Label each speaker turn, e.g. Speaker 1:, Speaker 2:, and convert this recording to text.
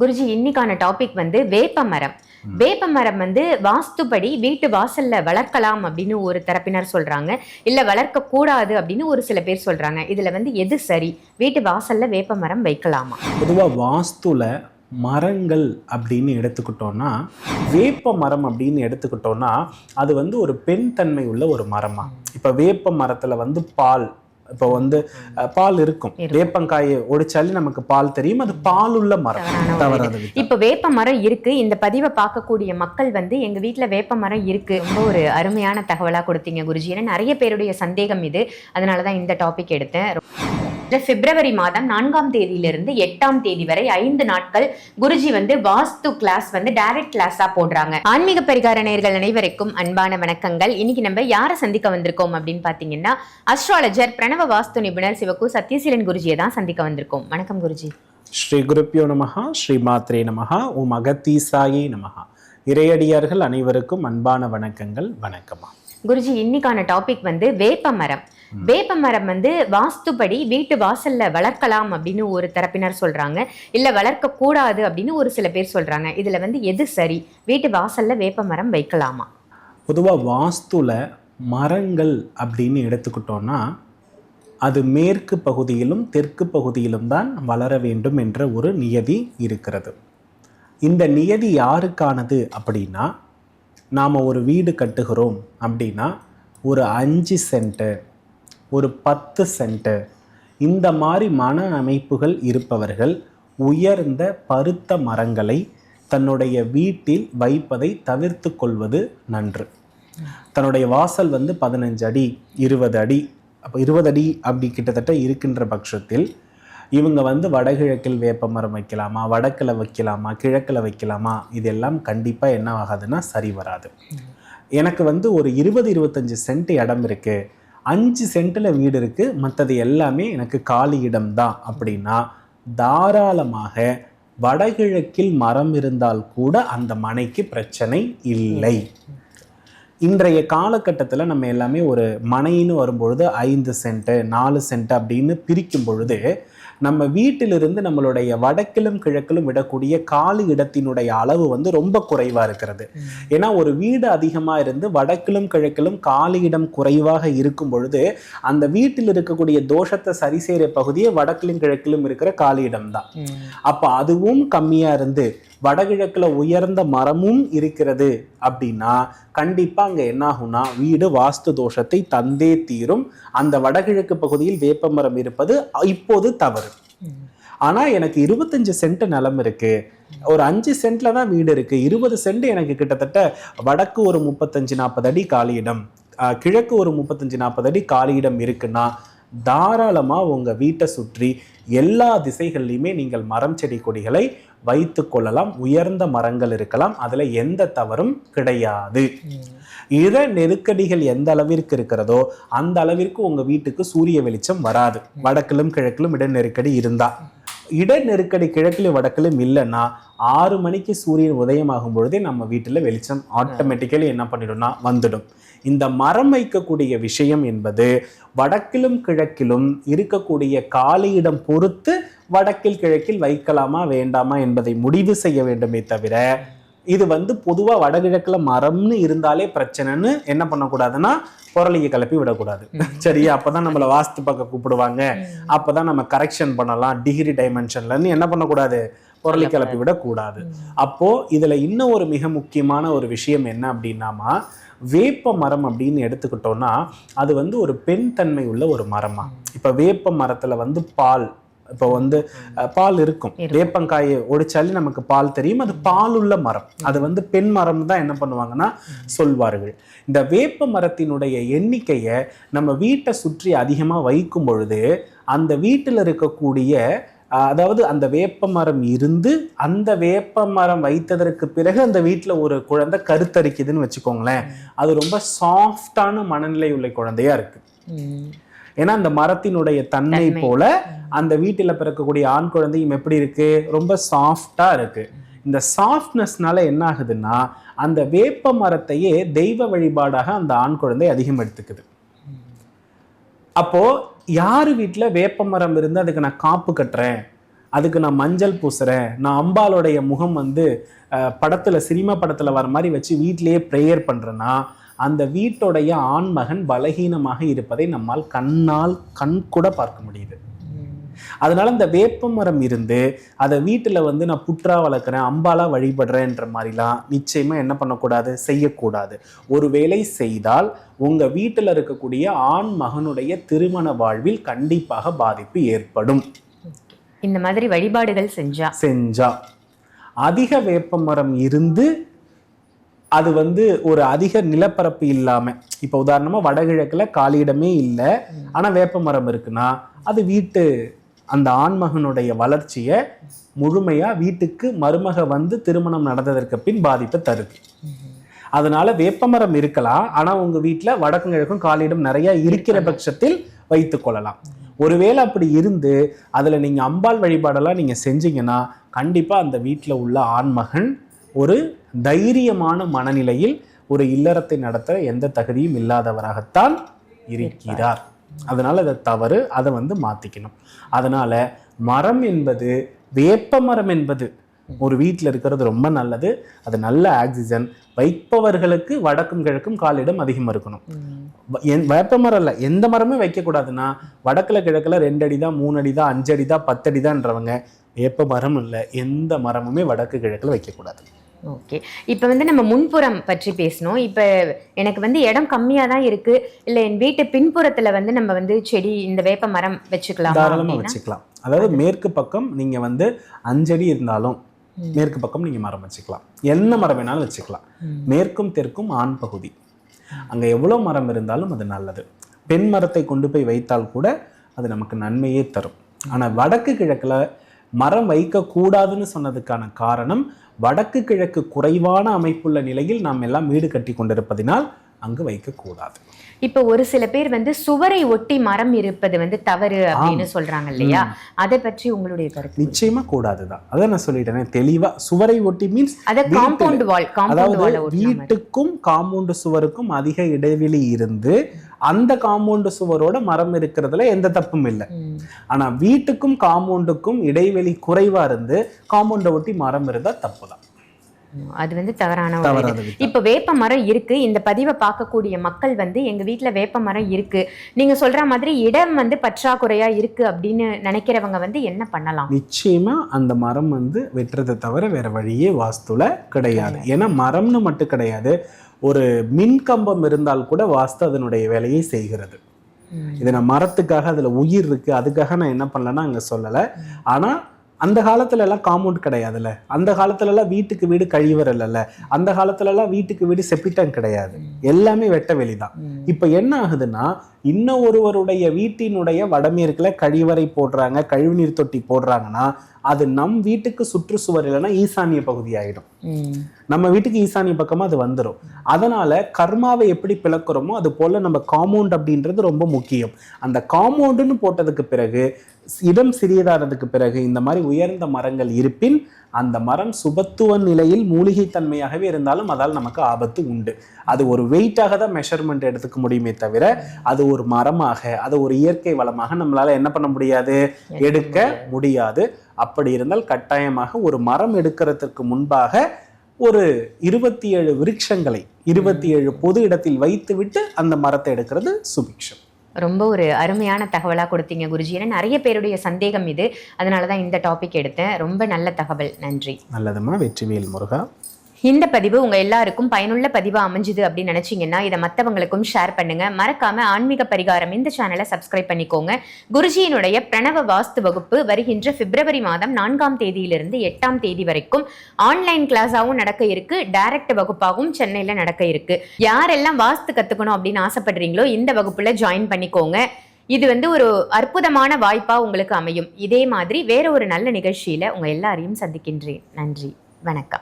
Speaker 1: குருஜி இன்னைக்கான டாபிக் வந்து வேப்ப மரம். வேப்ப மரம் வந்து வாஸ்துபடி வீட்டு வாசல்ல வளர்க்கலாம் அப்படின்னு ஒரு தரப்பினர் சொல்றாங்க. இல்ல வளர்க்க கூடாது அப்படின்னு ஒரு சில பேர் சொல்றாங்க. இதுல வந்து எது சரி? வீட்டு வாசல்ல வேப்ப மரம் வைக்கலாமா?
Speaker 2: பொதுவாக வாஸ்துல மரங்கள் அப்படின்னு எடுத்துக்கிட்டோம்னா வேப்ப மரம் அப்படின்னு எடுத்துக்கிட்டோம்னா அது வந்து ஒரு பெண் தன்மை உள்ள ஒரு மரமா? இப்போ வேப்ப மரத்துல வந்து பால் இப்போ வந்து பால் இருக்கும். வேப்பங்காயை ஒடிச்சாலே நமக்கு பால் தெரியும். அது பால் உள்ள மரம் தவறாத.
Speaker 1: இப்ப வேப்ப மரம் இருக்கு. இந்த பதிவை பார்க்கக்கூடிய மக்கள் வந்து எங்க வீட்ல வேப்ப மரம் இருக்கு. ரொம்ப ஒரு அருமையான தகவலா கொடுத்தீங்க குருஜி. ஏன்னா நிறைய பேருடைய சந்தேகம் இது. அதனாலதான் இந்த டாபிக் எடுத்தேன். இந்த பிப்ரவரி மாதம் நான்காம் தேதியிலிருந்து எட்டாம் தேதி வரை ஐந்து நாட்கள் குருஜி வந்து வாஸ்து கிளாஸ் வந்து டைரக்ட் கிளாஸா போடுறாங்க. ஆன்மீக பரிகார நேர்கள் அனைவருக்கும் அன்பான வணக்கங்கள். இன்னைக்கு நம்ம யாரை சந்திக்க வந்திருக்கோம் அப்படின்னு பாத்தீங்கன்னா அஸ்ட்ராலஜர் பிரணவ வாஸ்து நிபுணர் சிவகு சத்யசீலன் குருஜியை தான் சந்திக்க வந்திருக்கோம். வணக்கம் குருஜி.
Speaker 2: ஸ்ரீ குருப்பியோ நமஹா ஸ்ரீ மாத்ரே நமஹா உம் அகத்தீசாயி நமஹா. இறையடியார்கள் அனைவருக்கும் அன்பான வணக்கங்கள். வணக்கமா
Speaker 1: குருஜி இன்னைக்கான டாபிக் வந்து வேப்ப மரம். வேப்ப மரம் வந்து வாஸ்துபடி வீட்டு வாசல்ல வளர்க்கலாம் அப்படின்னு ஒரு தரப்பினர் சொல்றாங்க. இல்ல வளர்க்க கூடாது அப்படின்னு ஒரு சில பேர் சொல்றாங்க. இதுல வந்து எது சரி? வீட்டு வாசல்ல வேப்ப மரம் வைக்கலாமா?
Speaker 2: பொதுவாக வாஸ்துல மரங்கள் அப்படின்னு எடுத்துக்கிட்டோம்னா அது மேற்கு பகுதியிலும் தெற்கு பகுதியிலும் தான் வளர வேண்டும் என்ற ஒரு நியதி இருக்கிறது. இந்த நியதி யாருக்கானது அப்படின்னா நாம் ஒரு வீடு கட்டுகிறோம் அப்படின்னா ஒரு அஞ்சு சென்ட்டு ஒரு பத்து சென்ட்டு இந்த மாதிரி மன அமைப்புகள் இருப்பவர்கள் உயர்ந்த பருத்த மரங்களை தன்னுடைய வீட்டில் வைப்பதை தவிர்த்து கொள்வது நன்று. தன்னுடைய வாசல் வந்து பதினஞ்சு அடி இருபது அடி அப்போ இருபது அடி அப்படி கிட்டத்தட்ட இருக்கின்ற பட்சத்தில் இவங்க வந்து வடகிழக்கில் வேப்ப மரம் வைக்கலாமா வடக்கில் வைக்கலாமா கிழக்கில் வைக்கலாமா இதெல்லாம் கண்டிப்பாக என்ன ஆகாதுன்னா சரி வராது. எனக்கு வந்து ஒரு இருபது இருபத்தஞ்சி சென்ட் இடம் இருக்குது அஞ்சு சென்ட்டில் வீடு இருக்குது மற்றது எல்லாமே எனக்கு காலி இடம் தான். அப்படின்னா தாராளமாக வடகிழக்கில் மரம் இருந்தால் கூட அந்த மனைக்கு பிரச்சனை இல்லை. இன்றைய காலகட்டத்தில் நம்ம எல்லாமே ஒரு மனைன்னு வரும்பொழுது ஐந்து சென்ட்டு நாலு சென்ட் அப்படின்னு பிரிக்கும் பொழுது நம்ம வீட்டிலிருந்து நம்மளுடைய வடக்கிலும் கிழக்கிலும் விடக்கூடிய காலி இடத்தினுடைய அளவு வந்து ரொம்ப குறைவாக இருக்கிறது. ஏன்னா ஒரு வீடு அதிகமாக இருந்து வடக்கிலும் கிழக்கிலும் காலி இடம் குறைவாக இருக்கும் பொழுது அந்த வீட்டில் இருக்கக்கூடிய தோஷத்தை சரி செய்கிற பகுதியே வடக்கிலும் கிழக்கிலும் இருக்கிற காலி இடம் தான் அப்போ அதுவும் கம்மியாக இருந்து வடகிழக்குல உயர்ந்த மரமும் இருக்கிறது அப்படின்னா கண்டிப்பா அங்க என்ன ஆகும்னா வீடு வாஸ்து தோஷத்தை தந்தே தீரும். அந்த வடகிழக்கு பகுதியில் வேப்ப மரம் இருப்பது இப்போது தவறு. ஆனா எனக்கு இருபத்தஞ்சு சென்ட் நிலம் இருக்கு. ஒரு அஞ்சு சென்ட்ல தான் வீடு இருக்கு. இருபது சென்ட் எனக்கு கிட்டத்தட்ட வடக்கு ஒரு முப்பத்தஞ்சு நாற்பது அடி காலியிடம் கிழக்கு ஒரு முப்பத்தஞ்சு நாற்பது அடி காலியிடம் இருக்குன்னா தாராளமா உங்க வீட்டை சுற்றி எல்லா திசைகள்லையுமே நீங்கள் மரம் செடி கொடிகளை வைத்து கொள்ளலாம். உயர்ந்த மரங்கள் இருக்கலாம். அதுல எந்த தவறும் கிடையாது. இட நெருக்கடிகள் எந்த அளவிற்கு இருக்கிறதோ அந்த அளவிற்கு உங்க வீட்டுக்கு சூரிய வெளிச்சம் வராது. வடக்கிலும் கிழக்கிலும் இட நெருக்கடி இருந்தா. இட நெருக்கடி கிழக்கிலும் வடக்கிலும் இல்லைன்னா ஆறு மணிக்கு சூரியன் உதயமாகும் பொழுதே நம்ம வீட்டில் வெளிச்சம் ஆட்டோமேட்டிக்கலி என்ன பண்ணிடும்னா வந்துடும். இந்த மரம் வைக்கக்கூடிய விஷயம் என்பது வடக்கிலும் கிழக்கிலும் இருக்கக்கூடிய காலியிடம் பொறுத்து வடக்கில் கிழக்கில் வைக்கலாமா வேண்டாமா என்பதை முடிவு செய்ய வேண்டுமே தவிர இது வந்து பொதுவா வடகிழக்குல மரம்னு இருந்தாலே பிரச்சனைன்னு என்ன பண்ணக்கூடாதுன்னா புரளியை கிளப்பி விடக்கூடாது. சரியா? அப்பதான் நம்மள வாஸ்து பார்க்க கூப்பிடுவாங்க. அப்பதான் நம்ம கரெக்ஷன் பண்ணலாம். டிகிரி டைமென்ஷன்லன்னு என்ன பண்ணக்கூடாது? புரளி கிளப்பி. விடக்கூடாது. அப்போ இதுல இன்னும் ஒரு மிக முக்கியமான ஒரு விஷயம் என்ன அப்படின்னாமா வேப்ப மரம் அப்படின்னு எடுத்துக்கிட்டோம்னா அது வந்து ஒரு பெண் தன்மை உள்ள ஒரு மரமா? இப்ப வேப்ப மரத்துல வந்து பால் இப்போ வந்து பால் இருக்கும். வேப்பங்காயை ஒடிச்சாலே நமக்கு பால் தெரியும். அது பால் உள்ள மரம் அது வந்து பெண் மரம் தான் என்ன பண்ணுவாங்கன்னா சொல்வார்கள். இந்த வேப்ப மரத்தினுடைய எண்ணிக்கையை நம்ம வீட்டை சுற்றி அதிகமா வைக்கும் பொழுது அந்த வீட்டில் இருக்கக்கூடிய அதாவது அந்த வேப்ப மரம் இருந்து அந்த வேப்ப மரம் வைத்ததற்கு பிறகு அந்த வீட்டில் ஒரு குழந்தை கருத்தரிக்குதுன்னு வச்சுக்கோங்களேன். அது ரொம்ப சாஃப்டான மனநிலை உள்ள குழந்தையா இருக்கு. ஏன்னா அந்த மரத்தினுடைய தன்மை. போல அந்த வீட்டில் பிறக்கக்கூடிய ஆண் குழந்தையும் எப்படி இருக்குது ரொம்ப சாஃப்டாக இருக்குது இந்த சாஃப்ட்னஸ்னால என்ன ஆகுதுன்னா அந்த வேப்ப மரத்தையே தெய்வ வழிபாடாக அந்த ஆண் குழந்தை அதிகம் எடுத்துக்குது அப்போ யார் வீட்டில் வேப்ப மரம் இருந்து அதுக்கு நான் காப்பு கட்டுறேன்? அதுக்கு நான் மஞ்சள் பூசுகிறேன் நான் அம்பாளுடைய முகம் வந்து படத்தில் சினிமா படத்தில் வர மாதிரி வச்சு வீட்டிலேயே ப்ரேயர் பண்ணுறேன்னா அந்த வீட்டுடைய ஆண்மகன் பலகீனமாக இருப்பதை நம்மால் கண்ணால் கண் கூட பார்க்க முடியுது. அதனால இந்த வேப்ப மரம் இருந்து அதை வீட்டில் வந்து நான் புற்றா வளர்க்குறேன் அம்பாலா வழிபடுறேன்ற மாதிரிலாம் நிச்சயமா என்ன பண்ணக்கூடாது? செய்யக்கூடாது. ஒருவேளை செய்தால் உங்க வீட்டில் இருக்கக்கூடிய ஆண் மகனுடைய திருமண வாழ்வில் கண்டிப்பாக பாதிப்பு ஏற்படும்.
Speaker 1: இந்த மாதிரி வழிபாடுகள் செஞ்சா?
Speaker 2: செஞ்சா. அதிக வேப்ப மரம் இருந்து அது வந்து ஒரு அதிக நிலப்பரப்பு இல்லாம இப்போ உதாரணமா வடகிழக்குல காலியிடமே இல்லை ஆனா வேப்ப மரம் இருக்குன்னா அது வீட்டு அந்த ஆண்மகனுடைய வளர்ச்சியை முழுமையா வீட்டுக்கு மருமக வந்து திருமணம் நடந்ததற்கு பின் பாதிப்பை தருது. அதனால வேப்பமரம் இருக்கலாம். ஆனா உங்க வீட்டுல வடக்கும் கிழக்கும் காலியிடம் நிறைய இருக்கிற பட்சத்தில் வைத்துக் கொள்ளலாம். ஒருவேளை அப்படி இருந்து அதுல நீங்க அம்பாள் வழிபாடெல்லாம் நீங்க செஞ்சீங்கன்னா கண்டிப்பா அந்த வீட்டுல உள்ள ஆண்மகன் ஒரு தைரியமான மனநிலையில் ஒரு இல்லறத்தை நடத்த எந்த தகுதியும் இல்லாதவராகத்தான் இருக்கிறார். அதனால அதை தவறு அதை வந்து மாத்திக்கணும். அதனால மரம் என்பது வேப்ப மரம் என்பது ஒரு வீட்டில் இருக்கிறது ரொம்ப நல்லது. அது நல்ல ஆக்சிஜன். வைப்பவர்களுக்கு வடக்கும் கிழக்கும் காலிடம் அதிகமாக இருக்கணும். வேப்ப மரம் இல்லை எந்த மரமே வைக்கக்கூடாதுன்னா வடக்குல கிழக்குல ரெண்டு அடி தான் மூணு அடி தான் அஞ்சு அடி தான் பத்து அடி தான்றவங்க வேப்ப மரம் இல்லை எந்த மரமுமே வடக்கு கிழக்குல வைக்கக்கூடாது.
Speaker 1: ஓகே இப்போ வந்து நம்ம முன்புறம் பற்றி பேசணும் இப்போ எனக்கு வந்து இடம் கம்மியாக தான் இருக்கு. இல்லை என் வீட்டு பின்புறத்துல வந்து நம்ம வந்து செடி இந்த வேப்ப மரம் வச்சுக்கலாமா
Speaker 2: தாராளமா
Speaker 1: அப்படின்னா?
Speaker 2: வச்சுக்கலாம். அதாவது மேற்கு பக்கம் நீங்க வந்து அஞ்சடி இருந்தாலும் மேற்கு பக்கம் நீங்க மரம் வச்சுக்கலாம். என்ன மரம் வேணாலும் வச்சுக்கலாம். மேற்கும் தெற்கும் ஆண் பகுதி. அங்க எவ்வளவு மரம் இருந்தாலும் அது நல்லது. பெண் மரத்தை கொண்டு போய் வைத்தால் கூட அது நமக்கு நன்மையே தரும். ஆனா வடக்கு கிழக்குல மரம் வைக்க கூடாதுன்னு சொன்னதுக்கான காரணம் வடக்கு கிழக்கு குறைவான அமைப்புள்ள நிலையில் நாம் எல்லாம் வீடு கட்டி கொண்டிருப்பதினால் அங்கு வைக்கக்கூடாது.
Speaker 1: இப்போ ஒரு சில பேர் வந்து சுவரை ஒட்டி மரம் இருப்பது வந்து தவறு அப்படின்னு சொல்றாங்க இல்லையா? அதை பற்றி உங்களுடைய கருத்து?
Speaker 2: நிச்சயமா கூடாதுதான் அதான் நான் சொல்லிட்டேனே தெளிவா சுவரை ஒட்டி மீன்ஸ்
Speaker 1: அத காம்பவுண்ட் வால் காம்பவுண்ட்
Speaker 2: வீட்டுக்கும் காம்பவுண்டு சுவருக்கும் அதிக இடைவெளி இருந்து அந்த காம்பவுண்டு சுவரோட மரம் இருக்கிறதுல எந்த தப்பும் இல்லை. ஆனா வீட்டுக்கும் காம்பவுண்டுக்கும் இடைவெளி குறைவா இருந்து காம்பவுண்டை ஒட்டி மரம் இருந்தா தப்பு தான்
Speaker 1: அது வந்து தவறான ஒரு. இப்ப வேப்ப மரம் இருக்கு இந்த பதிவை பார்க்கக்கூடிய மக்கள் வந்து எங்க வீட்ல வேப்ப மரம் இருக்கு. நீங்க சொல்ற மாதிரி இடம் வந்து பற்றாக்குறையா இருக்கு அப்படின்னு நினைக்கிறவங்க வந்து என்ன பண்ணலாம்?
Speaker 2: நிச்சயமா அந்த மரம் வந்து வெட்டுறதை தவிர வேற வழியே வாஸ்துல கிடையாது. ஏன்னா மரம்னு மட்டும் கிடையாது. ஒரு மின் கம்பம் இருந்தால் கூட வாஸ்து அதனுடைய வேலையை செய்கிறது. இது நான் மரத்துக்காக அதுல உயிர் இருக்கு அதுக்காக நான் என்ன பண்ணலன்னா அங்க சொல்லல. ஆனா அந்த காலத்துல எல்லாம் காம்பவுண்ட் கிடையாதுல்ல. அந்த காலத்துல எல்லாம் வீட்டுக்கு வீடு கழிவறை இல்லைல்ல. அந்த காலத்துல எல்லாம் வீட்டுக்கு வீடு செப்பிட்டம் கிடையாது. எல்லாமே வெட்ட வெளிதான். இப்ப என்ன ஆகுதுன்னா இன்னும் ஒருவருடைய வீட்டினுடைய வடமேற்குல கழிவறை போடுறாங்க கழிவுநீர் தொட்டி போடுறாங்கன்னா அது நம் வீட்டுக்கு சுற்றுச்சுவர் இல்லைன்னா ஈசானிய பகுதி ஆயிடும். நம்ம வீட்டுக்கு ஈசானிய பக்கமா அது வந்துடும் அதனால கர்மாவை எப்படி பிளக்குறோமோ அது போல நம்ம காம்பவுண்ட் அப்படின்றது ரொம்ப முக்கியம். அந்த காம்பவுண்டுன்னு போட்டதுக்கு பிறகு இடம் சிறியதானதுக்கு பிறகு இந்த மாதிரி உயர்ந்த மரங்கள் இருப்பின் அந்த மரம் சுபத்துவ நிலையில் மூலிகை தன்மையாகவே இருந்தாலும் அதால் நமக்கு ஆபத்து உண்டு. அது ஒரு வெயிட்டாக தான் மெஷர்மெண்ட் எடுத்துக்க முடியுமே தவிர அது ஒரு மரமாக அது ஒரு இயற்கை வளமாக நம்மளால என்ன பண்ண முடியாது? எடுக்க முடியாது. அப்படி இருந்தால் கட்டாயமாக ஒரு மரம் எடுக்கிறதுக்கு முன்பாக ஒரு இருபத்தி ஏழு விருட்சங்களை இருபத்தி ஏழு பொது இடத்தில் வைத்துவிட்டு அந்த மரத்தை எடுக்கிறது சுபிக்ஷம்.
Speaker 1: ரொம்ப ஒரு அருமையான தகவலா கொடுத்தீங்க குருஜி. ஏன்னா நிறைய பேருடைய சந்தேகம் இது. அதனால தான் இந்த டாபிக் எடுத்தேன். ரொம்ப நல்ல தகவல். நன்றி.
Speaker 2: நல்லதுமா வெற்றிவேல் முருகா.
Speaker 1: இந்த பதிவு உங்க எல்லாருக்கும் பயனுள்ள பதிவு அமைஞ்சுது அப்படின்னு நினைச்சீங்கன்னா இதை மற்றவங்களுக்கும் ஷேர் பண்ணுங்க. மறக்காம ஆன்மீக பரிகாரம் இந்த சேனலை சப்ஸ்கிரைப் பண்ணிக்கோங்க. குருஜியினுடைய பிரணவ வாஸ்து வகுப்பு வருகின்ற பிப்ரவரி மாதம் நான்காம் தேதியிலிருந்து எட்டாம் தேதி வரைக்கும் ஆன்லைன் கிளாஸாகவும் நடக்க இருக்கு. டைரக்ட் வகுப்பாகவும் சென்னையில் நடக்க இருக்கு. யாரெல்லாம் வாஸ்து கத்துக்கணும் அப்படின்னு ஆசைப்படுறீங்களோ இந்த வகுப்புல ஜாயின் பண்ணிக்கோங்க. இது வந்து ஒரு அற்புதமான வாய்ப்பா உங்களுக்கு அமையும். இதே மாதிரி வேற ஒரு நல்ல நிகழ்ச்சியில உங்க எல்லாரையும் சந்திக்கின்றேன். நன்றி. வணக்கம்.